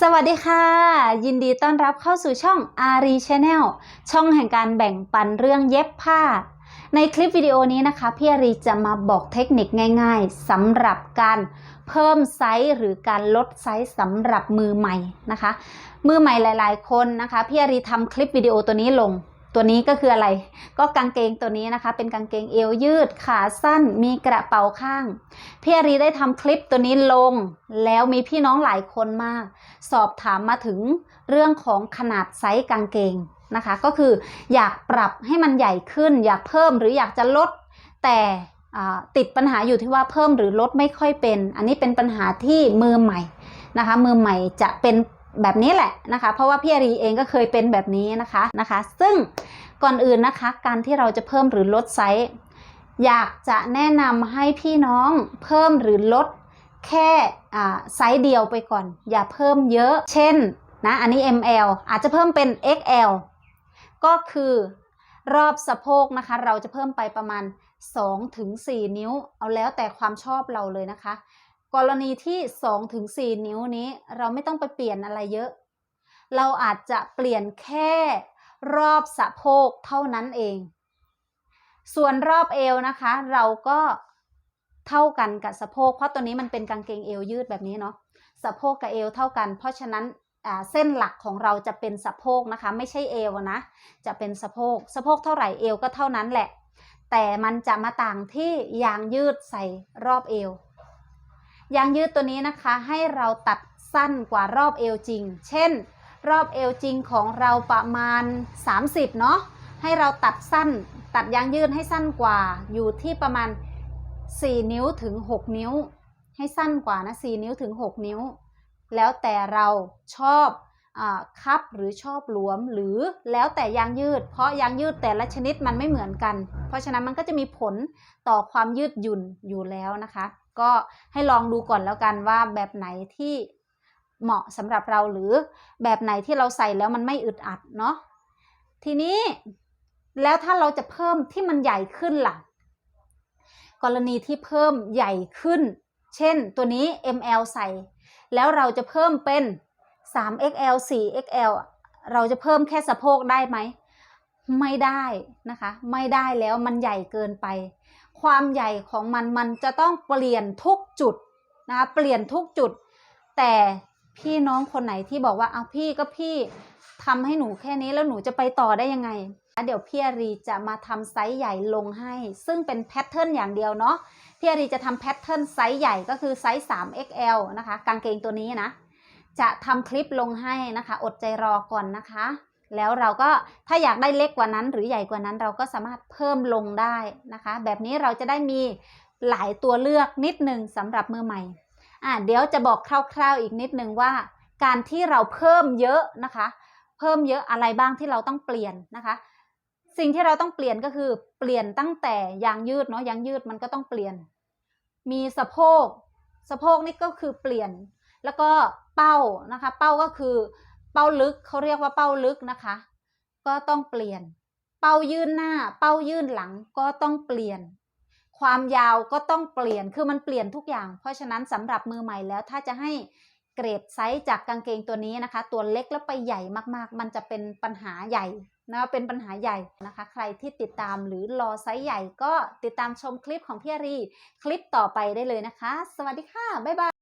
สวัสดีค่ะ ยินดีต้อนรับเข้าสู่ช่องอารีชาแนลช่องแห่งการแบ่งปันเรื่องเย็บผ้า ในคลิปวิดีโอนี้นะคะ พี่อารีจะมาบอกเทคนิคง่ายๆสำหรับการเพิ่มไซส์หรือการลดไซส์สำหรับมือใหม่นะคะ มือใหม่หลาย ๆ คนนะคะพี่อารีทำคลิปวิดีโอตัวนี้ลง ตัวนี้ก็คืออะไรก็กางเกงตัวนี้นะคะ เป็นกางเกงเอวยืดขาสั้น มีกระเป๋าข้างพี่อารีได้ทำคลิปตัวนี้ลง แล้วมีพี่น้องหลายคนมาก สอบถามมาถึงเรื่องของขนาดไซส์กางเกงนะคะ ก็คืออยากปรับให้มันใหญ่ขึ้น อยากเพิ่มหรืออยากจะลด แต่ติดปัญหาอยู่ที่ว่าเพิ่มหรือลดไม่ค่อยเป็น อันนี้เป็นปัญหาที่มือใหม่นะคะ มือใหม่จะเป็น แบบนี้แหละนะคะ เพราะว่าพี่อารีเองก็เคยเป็นแบบนี้นะคะนะคะ ซึ่งก่อนอื่นนะคะ การที่เราจะเพิ่มหรือลดไซส์อยากจะแนะนำให้พี่น้องเพิ่มหรือลดแค่ไซส์เดียวไปก่อน อย่าเพิ่มเยอะ เช่นนะอันนี้ ML อาจจะเพิ่มเป็น XL ก็คือรอบสะโพกนะคะ เราจะเพิ่มไปประมาณ2ถึง4นิ้ว เอาแล้วแต่ความชอบเราเลยนะคะ กรณีที่2-4ถึง4นิ้วนี้เราไม่ต้องไปเปลี่ยนอะไรเยอะ เราอาจจะเปลี่ยนแค่รอบสะโพกเท่านั้นเอง ส่วนรอบเอวนะคะ เราก็เท่ากันกับสะโพก เพราะตัวนี้มันเป็นกางเกงเอวยืดแบบนี้เนาะ สะโพกกับเอวเท่ากัน เพราะฉะนั้นเส้นหลักของเราจะเป็นสะโพกนะคะ ไม่ใช่เอวนะ จะเป็นสะโพก สะโพกเท่าไหร่เอวก็เท่านั้นแหละ แต่มันจะมาต่างที่ยางยืดใส่รอบเอว ยางยืดตัวนี้นะคะให้เราตัดสั้นกว่ารอบเอวจริง เช่น รอบเอวจริงของเราประมาณ 30 เนาะ ให้เราตัดสั้น ตัดยางยืดให้สั้นกว่า อยู่ที่ประมาณ 4 นิ้วถึง 6 นิ้ว ให้สั้นกว่านะ 4 นิ้วถึง 6 นิ้ว แล้วแต่เราชอบอคับหรือชอบหลวมหรือแล้วแต่ยางยืด เพราะยางยืดแต่ละชนิดมันไม่เหมือนกัน เพราะฉะนั้นมันก็จะมีผลต่อความยืดหยุ่นอยู่แล้วนะคะ ก็ให้ลองดูก่อนแล้วกันว่าแบบไหนที่เหมาะสำหรับเราหรือแบบไหนที่เราใส่แล้วมันไม่อึดอัดเนาะทีนี้แล้วถ้าเราจะเพิ่มที่มันใหญ่ขึ้นล่ะ กรณีที่เพิ่มใหญ่ขึ้น เช่นตัวนี้ ML ใส่ แล้วเราจะเพิ่มเป็น 3XL 4XL เราจะเพิ่มแค่สะโพกได้ไหม ไม่ได้นะคะ ไม่ได้แล้วมันใหญ่เกินไป ความใหญ่ของมันมันจะต้องเปลี่ยนทุกจุดนะคะเปลี่ยนทุกจุด แต่พี่น้องคนไหนที่บอกว่าเอาพี่ก็พี่ทำให้หนูแค่นี้แล้วหนูจะไปต่อได้ยังไง เดี๋ยวพี่อารีจะมาทำไซส์ใหญ่ลงให้ ซึ่งเป็นแพทเทิร์นอย่างเดียวเนาะพี่อารีจะทำแพทเทิร์นไซส์ใหญ่ก็คือไซส์ 3XL นะคะ กางเกงตัวนี้นะ จะทำคลิปลงให้นะคะ อดใจรอก่อนนะคะ แล้วเราก็ถ้าอยากได้เล็กกว่านั้น หรือใหญ่กว่านั้นเราก็สามารถเพิ่มลงได้นะคะ แบบนี้เราจะได้มีหลายตัวเลือกนิดหนึ่งสำหรับมือใหม่อะเดี๋ยวจะบอกคร่าวๆอีกนิดหนึ่งว่า การที่เราเพิ่มเยอะนะคะ เพิ่มเยอะอะไรบ้างที่เราต้องเปลี่ยนนะคะ สิ่งที่เราต้องเปลี่ยนก็คือเปลี่ยนตั้งแต่ยางยืดเนาะยางยืดมันก็ต้องเปลี่ยน มีสะโพกสะโพกนี่ก็คือเปลี่ยน แล้วก็เป้านะคะ เป้าก็คือ เป้าลึกเขาเรียกว่าเป้าลึกนะคะ ก็ต้องเปลี่ยน เป้ายื่นหน้า เป้ายื่นหลังก็ต้องเปลี่ยน ความยาวก็ต้องเปลี่ยนคือมันเปลี่ยนทุกอย่าง เพราะฉะนั้นสำหรับมือใหม่แล้วถ้าจะให้เกรดไซส์จากกางเกงตัวนี้นะคะ ตัวเล็กแล้วไปใหญ่มากๆ มันจะเป็นปัญหาใหญ่นะเป็นปัญหาใหญ่นะคะ ใครที่ติดตามหรือรอไซส์ใหญ่ก็ติดตามชมคลิปของพี่รี คลิปต่อไปได้เลยนะคะ สวัสดีค่ะ บ๊ายบาย